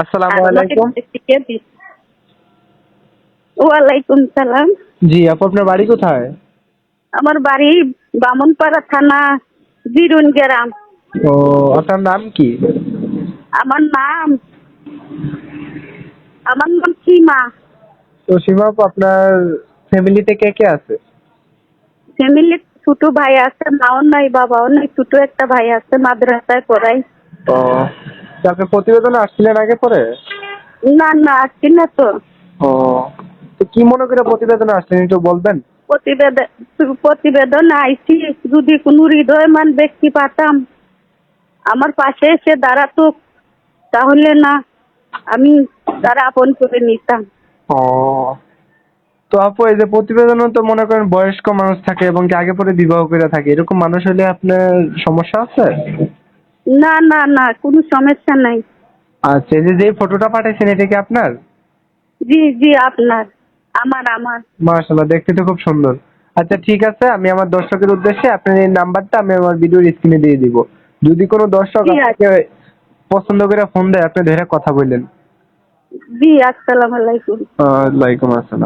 আসসালামু আলাইকুম। ওয়ালাইকুম সালাম। জি আপু আপনার বাড়ি কোথায়? আমার বাড়ি বামনপাড়া থানা জিরুন গ্রাম। ও আপনার নাম কি? আমার নাম আমার নাম সীমা। তো সীমা আপু আপনার ফ্যামিলিতে কে কে আছে? ফ্যামিলি ছোট ভাই আছে মাও নাই বাবাও নাই ছোট একটা ভাই আছে মাদ্রাসায় পড়াই ও আপনি প্রতিবেদনে আসছিলেন আগে পরে? না না আসছি না তো। ও তো কি মনে করে প্রতিবেদনে আসলেন একটু বলবেন? প্রতিবেদন প্রতিবেদন আইছি যদি কোনো হৃদয়মান ব্যক্তি পাতাম আমার পাশে এসে দাঁড়াতো তাহলে না আমি তারা আপন করে নিতাম। ও তো আপু এই যে প্রতিবেদনে তো মনে করেন বয়স্ক মানুষ থাকে এবং কি আগে পরে বিবাহ করে থাকে এরকম মানুষ হলে আপনার সমস্যা আছে? না না না কোনো সমস্যা নাই। আচ্ছা এই যে যে ফটোটা পাঠাইছেন এটা কি আপনার? জি জি আপনার। আমার আমার। মার্শাল্লাহ দেখতে তো খুব সুন্দর। আচ্ছা ঠিক আছে আমি আমার দর্শকের উদ্দেশ্যে আপনার এই নাম্বারটা আমি আমার ভিডিওর স্ক্রিনে দিয়ে দিব। যদি কোনো দর্শক। আপনাকে পছন্দ করে ফোন দেয় আপনি ধরে কথা বললেন। জি আসসালামু আলাইকুম। ওয়ালাইকুম আসসালাম।